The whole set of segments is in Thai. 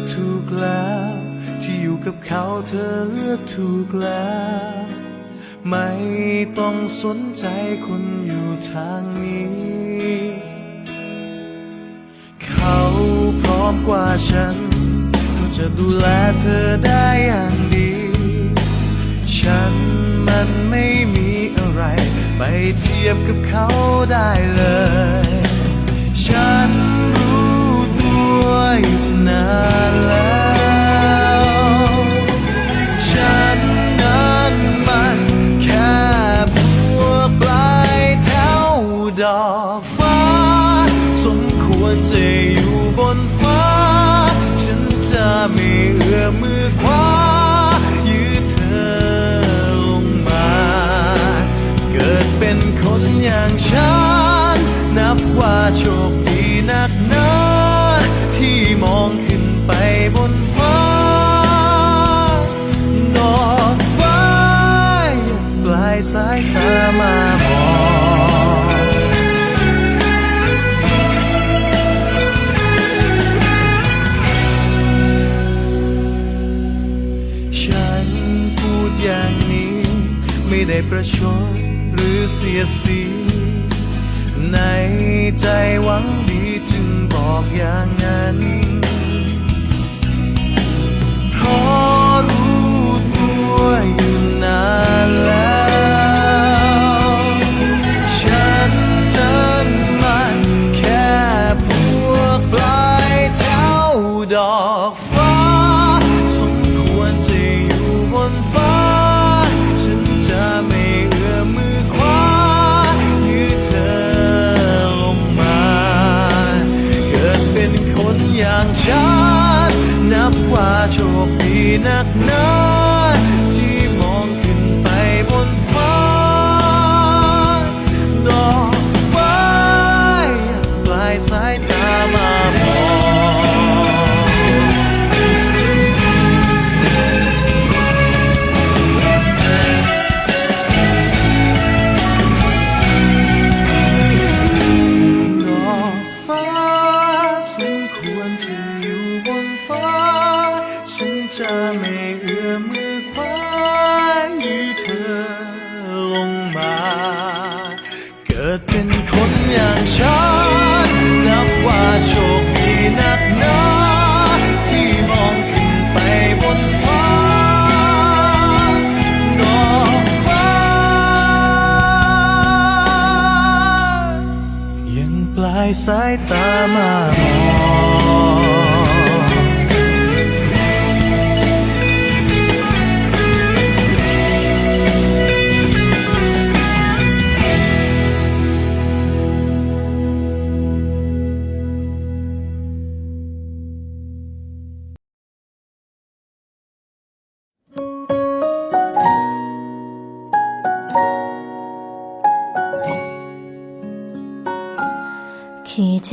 อกถูกแล้ว ที่อยู่กับเขาเธอเลือกถูกแล้ว ไม่ต้องสนใจคนอยู่ทางนี้ เขาพร้อมกว่าฉันเขาจะดูแลเธอได้อย่างดี ฉันมันไม่มีอะไร ไปเทียบกับเขาได้เลย ฉัน ประชดหรือเสียสี ในใจหวังดีจึงบอกอย่างนั้น ay sa'y tama mo.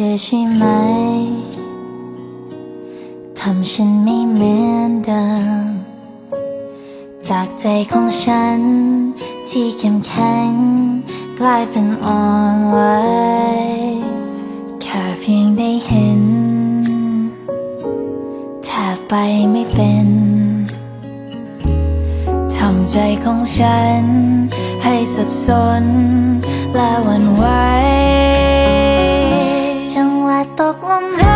ธอใช่ไหม ทำฉันไม่เหมือนเดิม จากใจของฉัน ที่เข้มแข็ง กลายเป็นอ่อนไหวแค่เพียงได้เห็นแทบไปไม่เป็นทำใจของฉัน ให้สับสนและหวั่นไหว ตกลม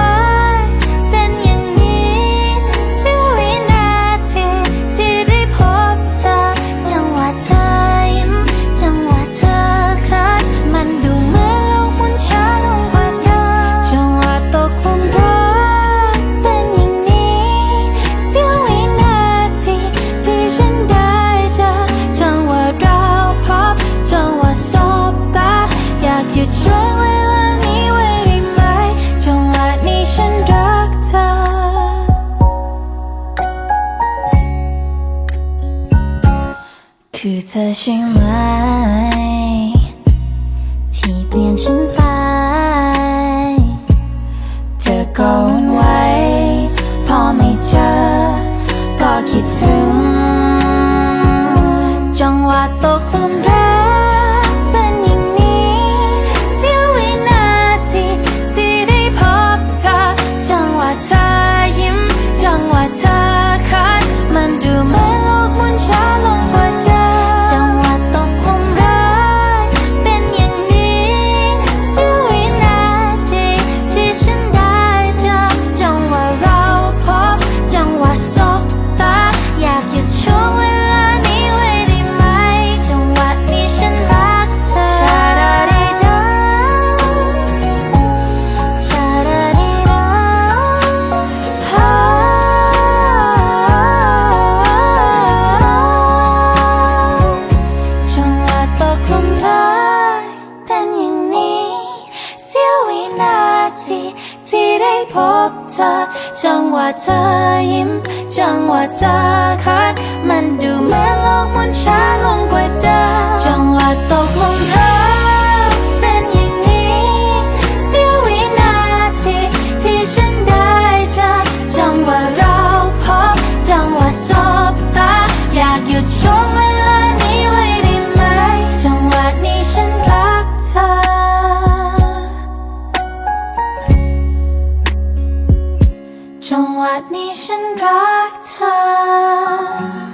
此心安 จังหวะเธอยิ้ม จังหวะเธอคัด มันดูเหมือนโลกมันช้าลงกว่าเดิม จังหวะนี้ฉันรักเธอ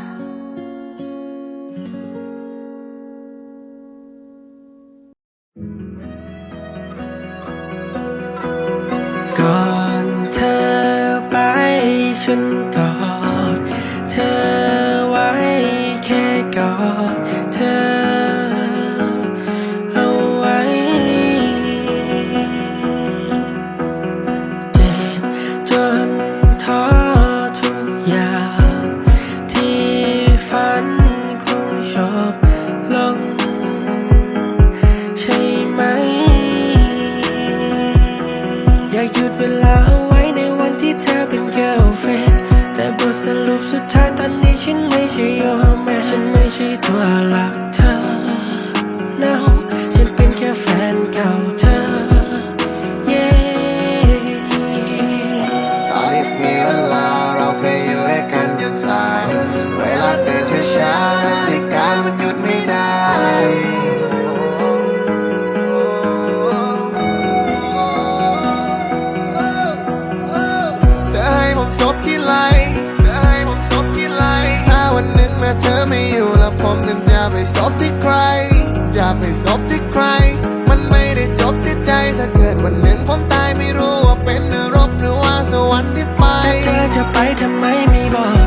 ำไมไม่บอก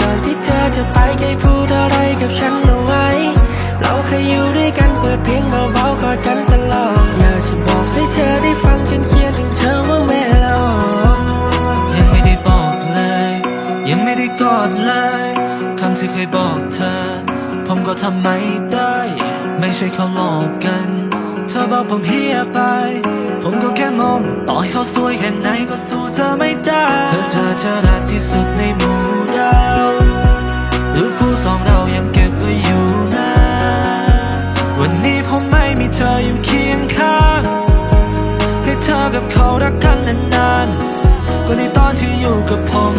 ก่อนที่เธอจะไปแกพูดอะไรกับฉันเอาไว้ เราเคยอยู่ด้วยกันเปิดเพลงเบาๆกอดกันตลอด อยากจะบอกให้เธอได้ฟังฉันเขียนถึงเธอว่าแม่ละยังไม่ได้บอกเลย ยังไม่ได้กอดเลยคำที่เคยบอกเธอ ผมก็ทำไม่ได้ ไม่ใช่เขาหลอกกัน เธอบอกผมเฮียไป ผมก็แค่มอง ต่อให้เขาสวยแค่ไหนก็สู้เธอไม่ได้ เธอเธอเธอรักที่สุดในหมู่ดาวรูปคู่สองเรายังเก็บไว้อยู่นะ วันนี้ผมไม่มีเธออยู่เคียงข้างให้เธอกับเขารักกันนานๆก็ในตอนที่อยู่กับผม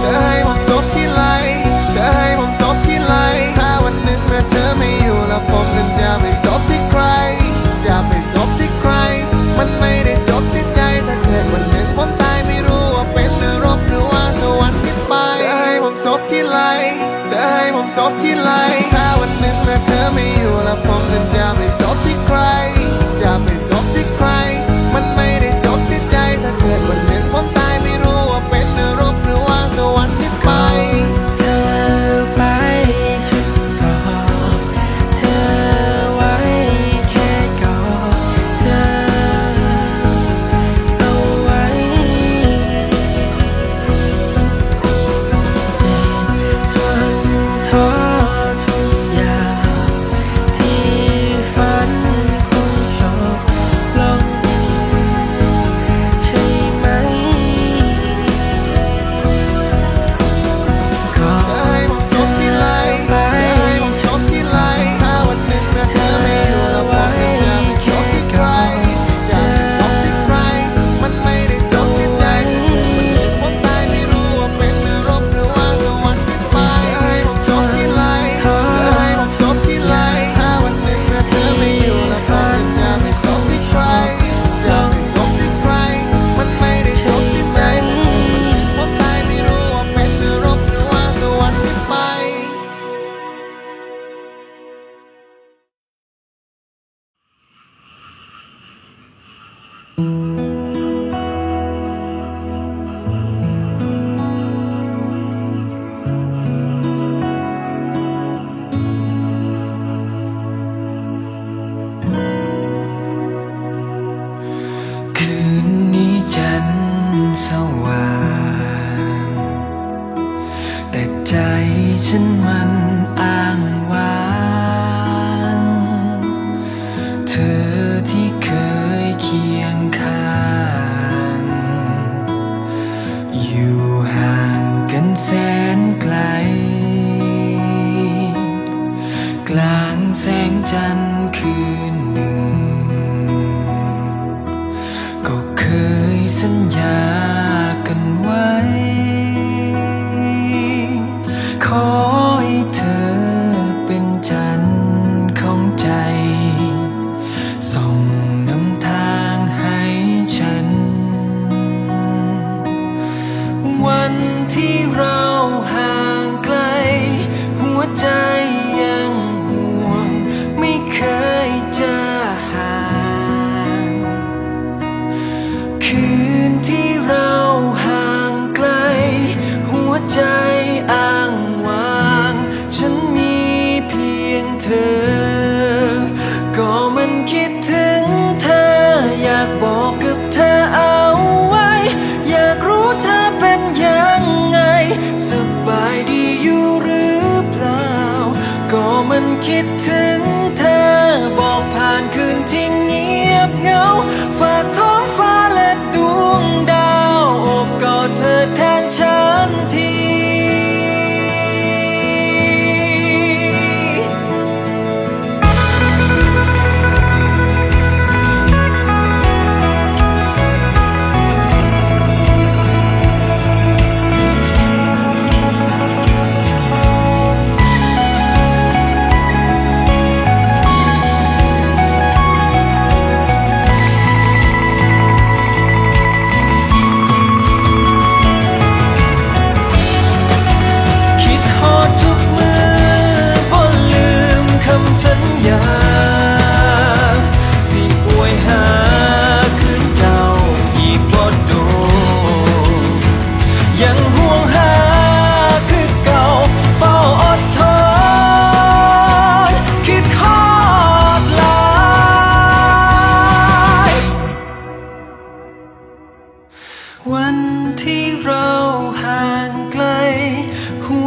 เธอให้ผมซบที่ไหลเธอให้ผมซบที่ไหลถ้าวันหนึ่งแม้เธอไม่อยู่แล้วผม มันไม่ได้จบที่ใจถ้าเกิดวันหนึ่งผมตายไม่รู้ว่าเป็นนรกหรือว่าสวรรค์ที่ไปเธอให้ผมซบที่ไหลเธอให้ผมซบที่ไหลถ้าวันหนึ่งแม้เธอไม่อยู่แล้วผมนั้นจะไป ฉันมัน Oh.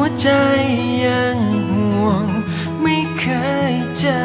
วใจยังห่วง ไม่เคยจะ